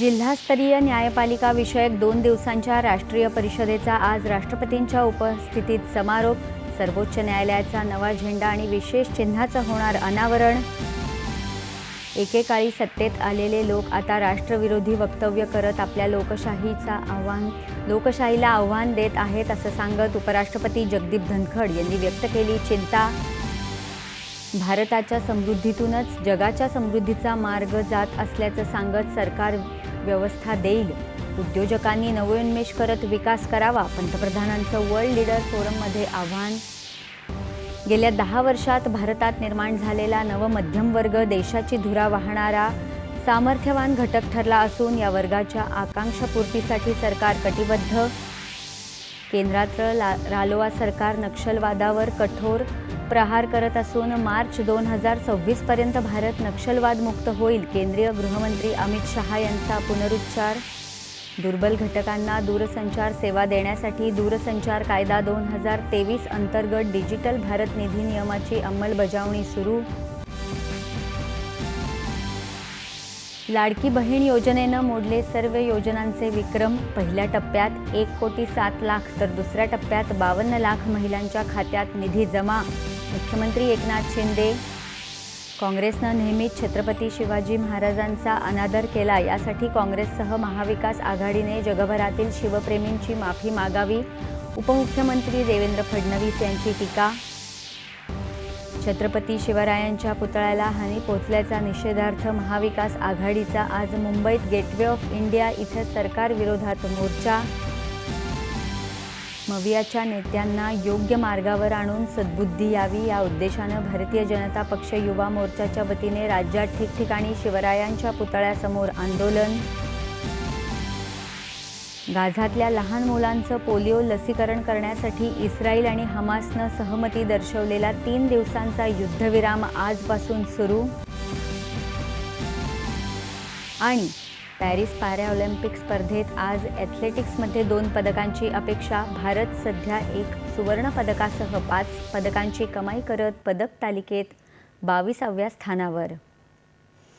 जिल्हास्तरीय न्यायपालिका विषयक दोन दिवसांच्या राष्ट्रीय परिषदेचा आज राष्ट्रपतींच्या उपस्थितीत समारोप. सर्वोच्च न्यायालयाचा नवा झेंडा आणि विशेष चिन्हाचं होणार अनावरण. एकेकाळी सत्तेत आलेले लोक आता राष्ट्रविरोधी वक्तव्य करत आपल्या लोकशाहीचा आव्हान लोकशाहीला आव्हान देत आहेत असं सांगत उपराष्ट्रपती जगदीप धनखड यांनी व्यक्त केली चिंता. भारताच्या समृद्धीतूनच जगाच्या समृद्धीचा मार्ग जात असल्याचं सांगत सरकार व्यवस्था देईल. उद्योजकांनी नवोन्मेष करत विकास करावा पंतप्रधानांचं वर्ल्ड लीडर फोरममध्ये आव्हान. गेल्या दहा वर्षात भारतात निर्माण झालेला नवमध्यम वर्ग देशाची धुरा वाहणारा सामर्थ्यवान घटक ठरला असून या वर्गाच्या आकांक्षापूर्तीसाठी सरकार कटिबद्ध. केंद्रात ला रालोआ सरकार नक्षलवादावर कठोर प्रहार करत असून मार्च दोन हजार सव्वीसपर्यंत भारत नक्षलवादमुक्त होईल. केंद्रीय गृहमंत्री अमित शहा यांचा पुनरुच्चार. दुर्बल घटकांना दूरसंचार सेवा देण्यासाठी दूरसंचार कायदा दोन हजार तेवीस अंतर्गत डिजिटल भारत निधी नियमाची अंमलबजावणी सुरू. लाडकी बहीण योजनेनं मोडले सर्व योजनांचे विक्रम. पहिल्या टप्प्यात एक कोटी सात लाख तर दुसऱ्या टप्प्यात बावन्न लाख महिलांच्या खात्यात निधी जमा. मुख्यमंत्री एकनाथ शिंदे काँग्रेसनं नेहमीच छत्रपती शिवाजी महाराजांचा अनादर केला. यासाठी काँग्रेससह महाविकास आघाडीने जगभरातील शिवप्रेमींची माफी मागावी. उपमुख्यमंत्री देवेंद्र फडणवीस यांची टीका. छत्रपती शिवरायांच्या पुतळ्याला हानी पोचल्याचा निषेधार्थ महाविकास आघाडीचा आज मुंबईत गेटवे ऑफ इंडिया इथं सरकारविरोधात मोर्चा. मवियाच्या नेत्यांना योग्य मार्गावर आणून सद्बुद्धी यावी या उद्देशानं भारतीय जनता पक्ष युवा मोर्चाच्या वतीने राज्यात ठिकठिकाणी शिवरायांच्या पुतळ्यासमोर आंदोलन. गाझातल्या लहान मुलांचं पोलिओ लसीकरण करण्यासाठी इस्रायल आणि हमासनं सहमती दर्शवलेला तीन दिवसांचा युद्धविराम आजपासून सुरू. आणि पॅरिस पॅराऑलिम्पिक स्पर्धेत आज ॲथलेटिक्समध्ये दोन पदकांची अपेक्षा. भारत सध्या एक सुवर्णपदकासह पाच पदकांची कमाई करत पदक तालिकेत बावीसाव्या स्थानावर.